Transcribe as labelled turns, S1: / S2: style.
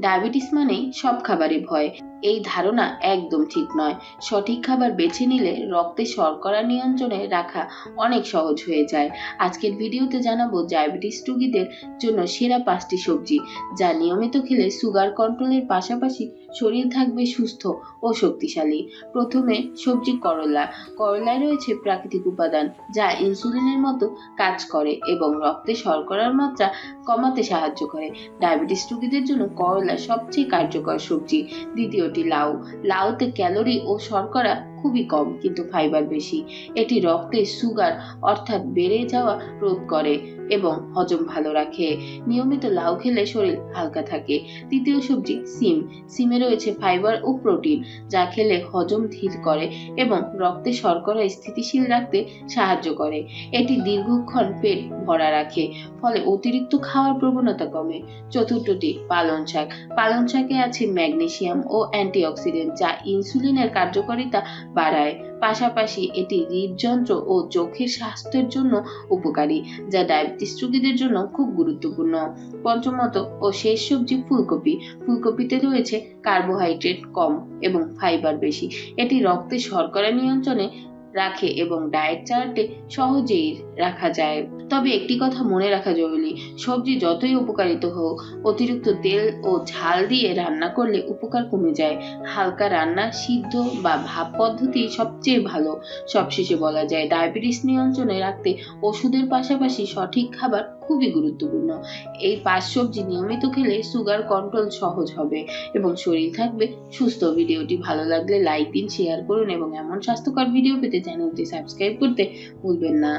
S1: Diabetes মানেই সব খাবারে ভয়। এই ধারণা একদম ঠিক নয়। সঠিক খাবার বেছে নিলে রক্তে শর্করা নিয়ন্ত্রণে রাখা অনেক সহজ হয়ে যায়। আজকের ভিডিওতে জানাব ডায়াবেটিস রোগীদের জন্য সেরা পাঁচটি সবজি, যা নিয়মিত খেলে সুগার কন্ট্রোলের পাশাপাশি শরীর থাকবে সুস্থ ও শক্তিশালী। প্রথমে সবজি করলা। করলায় রয়েছে প্রাকৃতিক উপাদান, যা ইনসুলিনের মতো কাজ করে এবং রক্তে শর্করার মাত্রা কমাতে সাহায্য করে। ডায়াবেটিস রোগীদের জন্য করলা সবচেয়ে কার্যকর সবজি। দ্বিতীয়টি লাউ। লাউতে ক্যালোরি ও শর্করা খুবই কম, কিন্তু ফাইবার বেশি। এটি রক্তে সুগার অর্থাৎ বেড়ে যাওয়া রোধ করে এবং হজম ভালো রাখে। নিয়মিত লাউ খেলে শরীর হালকা থাকে। তৃতীয় সবজি, সিম। সিমে রয়েছে ফাইবার ও প্রোটিন, যা খেলে হজম ধীর করে এবং রক্তে শর্করা স্থিতিশীল রাখতে সাহায্য করে। এটি দীর্ঘক্ষণ পেট ভরা রাখে, ফলে অতিরিক্ত খাওয়ার প্রবণতা কমে। চতুর্থটি, পালং শাক। পালং শাকে আছে ম্যাগনেসিয়াম ও অ্যান্টিঅক্সিডেন্ট, যা ইনসুলিনের কার্যকারিতা বাড়ায়। পাশাপাশি এটি হৃদযন্ত্র ও চোখের স্বাস্থ্যের জন্য উপকারী, যা ডায়াবেটিস রোগীদের জন্য খুব গুরুত্বপূর্ণ। পঞ্চমত ও শেষ সবজি ফুলকপি। ফুলকপিতে রয়েছে কার্বোহাইড্রেট কম এবং ফাইবার বেশি। এটি রক্তে শর্করা নিয়ন্ত্রণে রাখে এবং ডায়েট চার্টে সহজেই রাখা যায়। তবে একটি কথা মনে রাখা জরুরি, সবজি যতই উপকারিত হোক, অতিরিক্ত তেল ও ঝাল দিয়ে রান্না করলে উপকার কমে যায়। হালকা রান্না, সিদ্ধ বা ভাব পদ্ধতি সবচেয়ে ভালো। সবশেষে বলা যায় ডায়াবেটিস নিয়ন্ত্রণে রাখতে ওষুধের পাশাপাশি সঠিক খাবার খুবই গুরুত্বপূর্ণ। এই পাঁচ সবজি নিয়মিত খেলে সুগার কন্ট্রোল সহজ হবে এবং শরীর থাকবে সুস্থ। ভিডিওটি ভালো লাগলে লাইক দিন শেয়ার করুন এবং এমন স্বাস্থ্যকর ভিডিও পেতে চ্যানেলটি সাবস্ক্রাইব করতে ভুলবেন না।